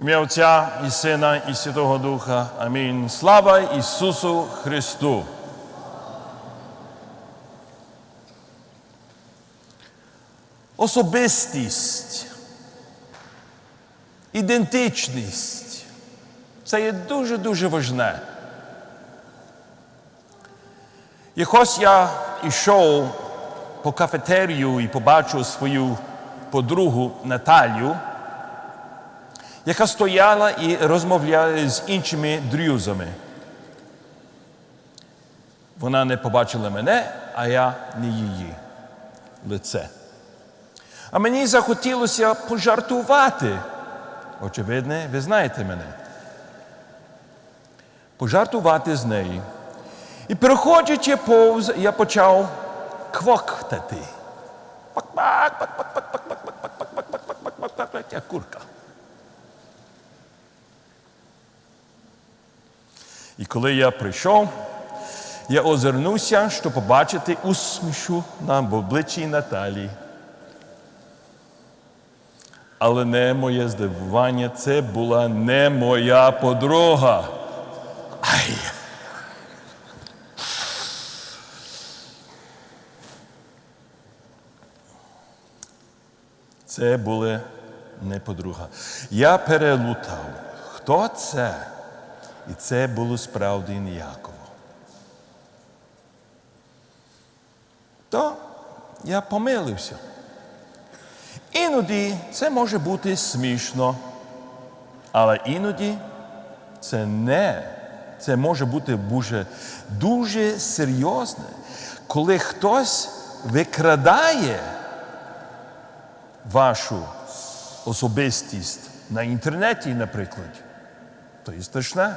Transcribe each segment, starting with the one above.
Ім'я Отця і Сина, і Святого Духа. Амінь. Слава Ісусу Христу! Особистість, ідентичність це є дуже-дуже важне. Якось я йшов по кафетерію і побачив свою подругу Наталю, яка стояла і розмовляла з іншими друзями. Вона не побачила мене, а я не її лице. А мені захотілося пожартувати. Очевидно, ви знаєте мене. Пожартувати з нею. І проходячи повз, я почав квоктати. Пак-пак, курка. І коли я прийшов, я озирнувся, щоб побачити усмішу на обличчі Наталії. Але не моє здивування, це була не моя подруга. Ай! Це була не подруга. Я перелутав, хто це? І це було справді ніяково. То я помилився. Іноді це може бути смішно, але іноді це не. Це може бути дуже, дуже серйозне, коли хтось викрадає вашу особистість на інтернеті, наприклад. То є страшне.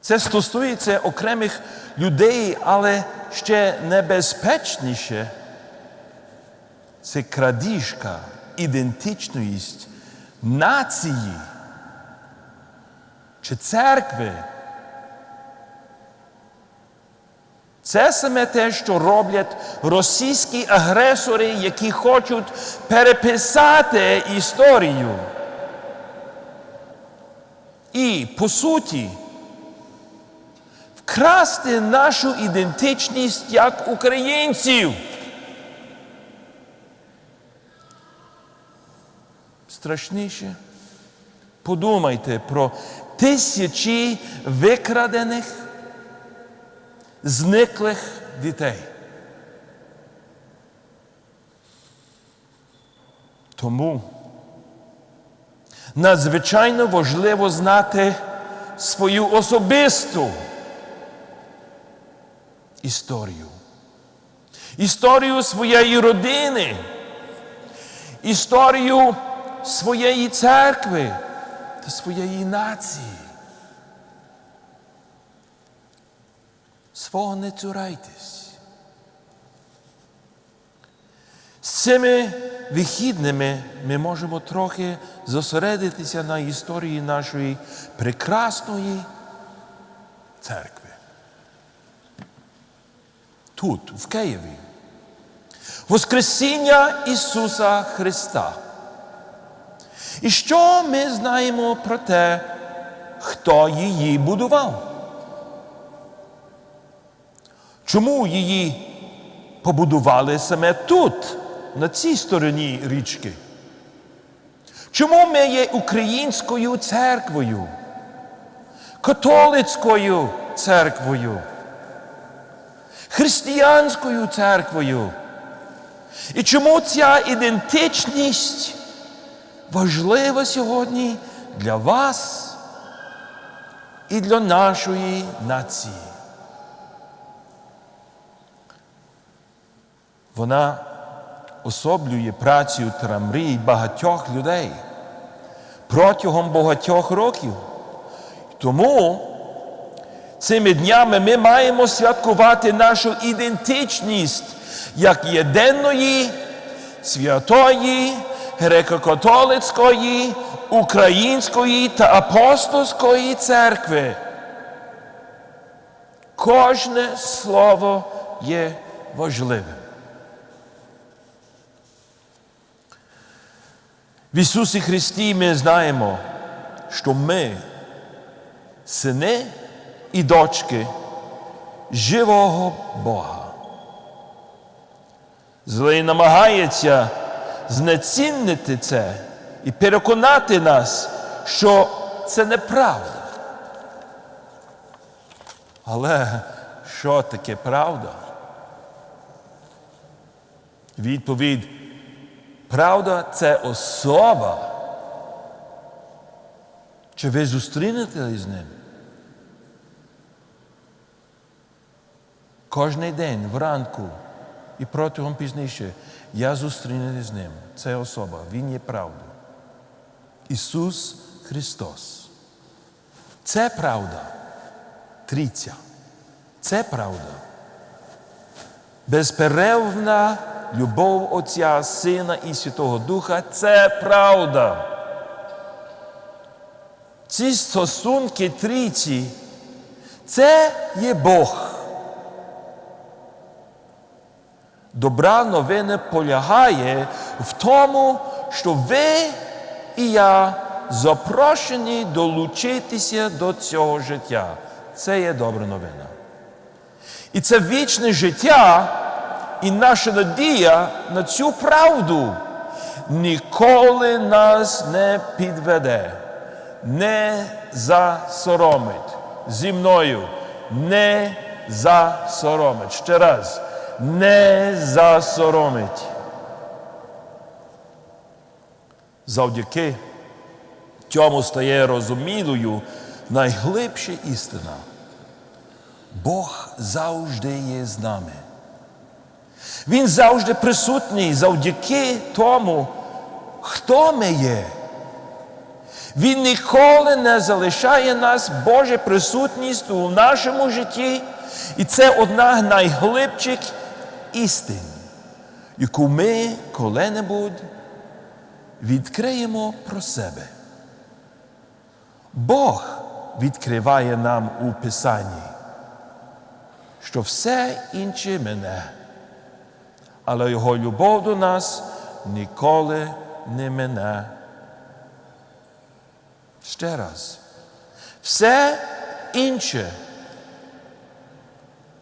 Це стосується окремих людей, але ще небезпечніше це крадіжка, ідентичність нації чи церкви. Це саме те, що роблять російські агресори, які хочуть переписати історію. По суті, вкрасти нашу ідентичність як українців. Страшніше. Подумайте про тисячі викрадених, зниклих дітей. Тому надзвичайно важливо знати свою особисту історію, історію своєї родини, історію своєї церкви та своєї нації. Свого не цурайтесь. З цими вихідними ми можемо трохи зосередитися на історії нашої прекрасної церкви. Тут, в Києві. Воскресіння Ісуса Христа. І що ми знаємо про те, хто її будував? Чому її побудували саме тут, на цій стороні річки? Чому ми є українською церквою, католицькою церквою, християнською церквою? І чому ця ідентичність важлива сьогодні для вас і для нашої нації? Вона особлює працю та мрії багатьох людей протягом багатьох років. Тому цими днями ми маємо святкувати нашу ідентичність як єдиної, святої, греко-католицької, української та апостольської церкви. Кожне слово є важливим. В Ісусі Христі ми знаємо, що ми сини і дочки живого Бога. Злий намагається знецінити це і переконати нас, що це неправда. Але що таке правда? Відповідь правда це особа. Чи ви зустрінете з ним? Кожний день вранку і протягом пізніше я зустрінений з ним. Це особа, Він є правда. Ісус Христос. Це правда. Трійця. Це правда. Безперервна любов Отця, Сина і Святого Духа це правда. Ці стосунки трійці це є Бог. Добра новина полягає в тому, що ви і я запрошені долучитися до цього життя. Це є добра новина. І це вічне життя і наша надія на цю правду ніколи нас не підведе, не засоромить. Зі мною не засоромить. Ще раз, не засоромить. Завдяки цьому стає розумілою найглибша істина. Бог завжди є з нами. Він завжди присутній завдяки тому, хто ми є. Він ніколи не залишає нас Божа присутність у нашому житті. І це одна з найглибших істин, яку ми коли-небудь відкриємо про себе. Бог відкриває нам у Писанні, що все інше мене, але Його любов до нас ніколи не мене. Ще раз, все інше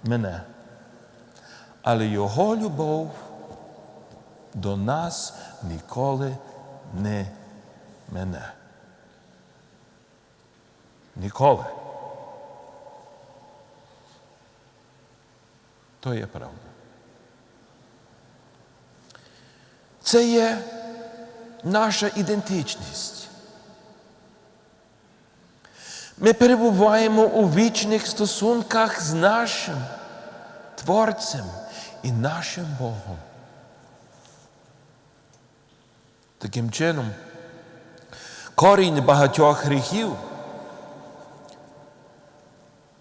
мене, але Його любов до нас ніколи не мене. Ніколи. То є правда. Це є наша ідентичність. Ми перебуваємо у вічних стосунках з нашим Творцем і нашим Богом. Таким чином, корінь багатьох гріхів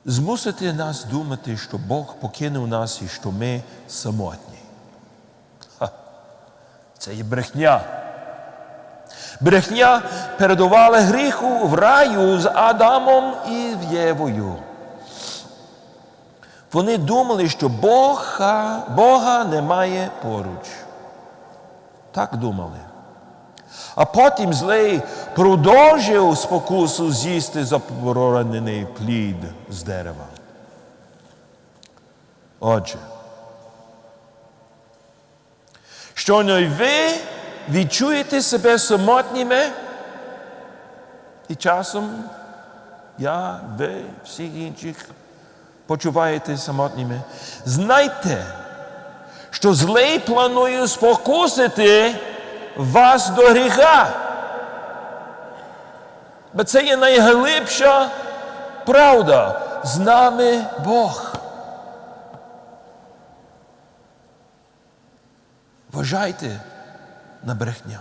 змусити нас думати, що Бог покинув нас і що ми самотні. Це є брехня. Брехня передувала гріху в раю з Адамом і в Євою. Вони думали, що Бога, Бога немає поруч. Так думали. А потім злий продовжив спокусу з'їсти заборонений плід з дерева. Отже, щойно й ви відчуєте себе самотніми, і часом я, ви, всіх інших почуваєте самотніми, знайте, що злий планує спокусити вас до гріха. Бо це є найглибша правда. З нами Бог. Вважайте на брехня.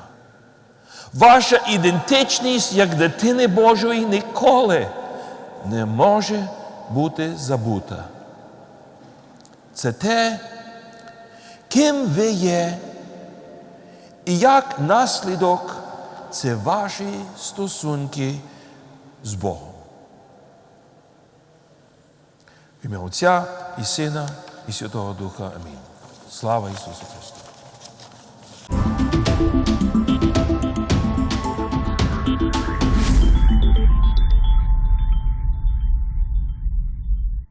Ваша ідентичність як дитини Божої ніколи не може бути забута. Це те, ким ви є, і як наслідок це ваші стосунки з Богом. В ім'я Отця і Сина, і Святого Духа. Амінь. Слава Ісусу Христу!